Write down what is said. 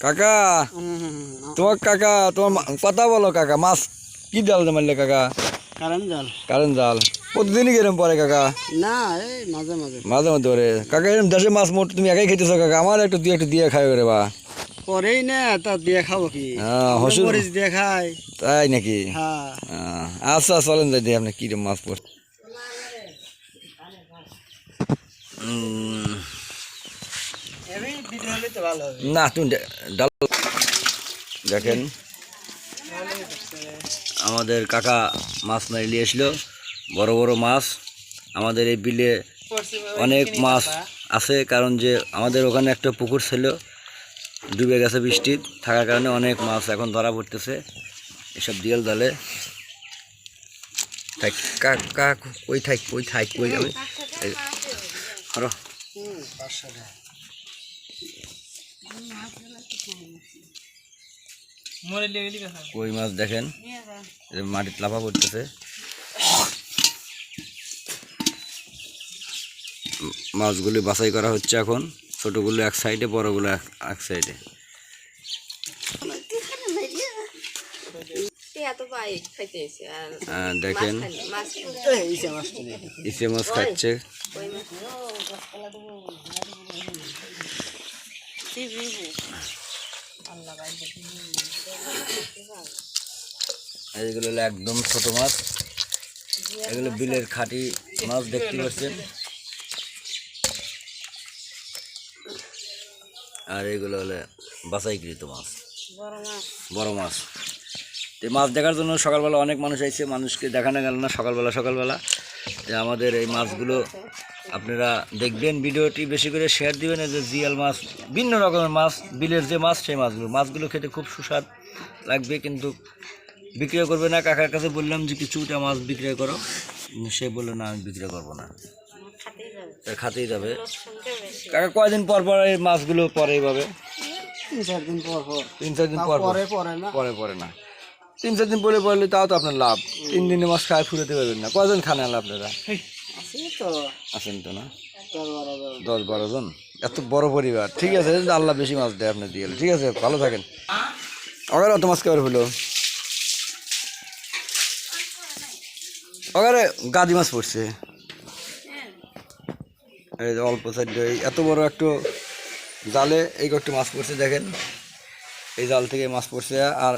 কাকা! তোমার কাকা তোমার কথা বলো কাকা মাছ কি জাল মারলে কাকা? কারণ জাল। কারেন্ট জাল। প্রতিদিনই কিরম পরে কাকা? না এই মাঝে মাঝে। মাঝে মধ্যে ওরে কাকা এরকম দেশে মাছ মোট তুমি একাই খেতেছো কাকা? আমার একটু দিয়ে একটু দিয়ে খাই রে বা। পরেই না তা দিয়ে খাব কি হসুর- মরিচ দিয়ে খাই তাই নাকি? হ্যাঁ। আচ্ছা চলেন যাই দিয়ে আপনি কিরম মাছ পড় উম, এমনি ভিডিও হলে তো ভালো হবে না তুমি ডাল দেখেন। আমাদের কাকা মাছ মারি নিয়ে আসলো বড় বড় মাছ। আমাদের এই বিলে অনেক মাছ আছে কারণ যে আমাদের ওখানে একটা পুকুর ছিল ডুবে গেছে বৃষ্টি, থাকার কারণে অনেক মাছ এখন ধরা পড়তেছে। এসব দিয়াল দলে থাক কাক কই থাক কই থাক, কই যাবে কই মাছ দেখেন? মাটির লাফা পড়তেছে। মাছগুলি বাছাই করা হচ্ছে এখন। ছোটগুলো এক সাইডে বড়গুলো এক সাইডে। দেখেন। ইসে মাছ খাচ্ছে। হলো একদম ছোট মাছ এগুলো বিলের খাঁটি মাছ দেখতে পাচ্ছেন? আর এগুলো হলে বাছাইকৃত মাছ। বড় মাছ। বড় মাছ। তো এই মাছ দেখার জন্য সকালবেলা অনেক মানুষ আইছে মানুষকে দেখানো গেল না সকালবেলা সকালবেলা। যে আমাদের এই মাছগুলো আপনারা দেখবেন ভিডিওটি বেশি করে শেয়ার দিবেন এই যে জিয়াল মাছ ভিন্ন রকমের মাছ বিলের যে মাছ সেই মাছগুলো। মাছগুলো খেতে খুব সুস্বাদ লাগবে কিন্তু বিক্রয় করবে না। কাকার কাছে বললাম যে কিছুটা মাছ বিক্রয় করো। সে বলল না আমি বিক্রয় করব না। খাতেই যাবে। কাকা কয়দিন পর পর এই মাছগুলো পরে এইভাবে? তিন চার দিন পর পর। তিন চার দিন পর পর? পরে না। পরে পরে না। তিন চার দিন পরে পড়লে তাও তো আপনার লাভ। তিন দিনে মাছ খায় ফুরাতে পারবেন না। কজন খান আনলে আপনারা? আছে তো। আছেন তো না? দশ বারো জন। এত বড় পরিবার। ঠিক আছে আল্লাহ বেশি মাছ দেয় আপনার দিয়ে ঠিক আছে ভালো থাকেন। অগারে অত মাছ কেবার হলো? অগারে গাদি মাছ পড়ছে। অল্প সাইড এত বড় একটু জালে এই কয়েকটি মাছ পড়ছে, দেখেন। এই জাল থেকে মাছ পড়ছে, আর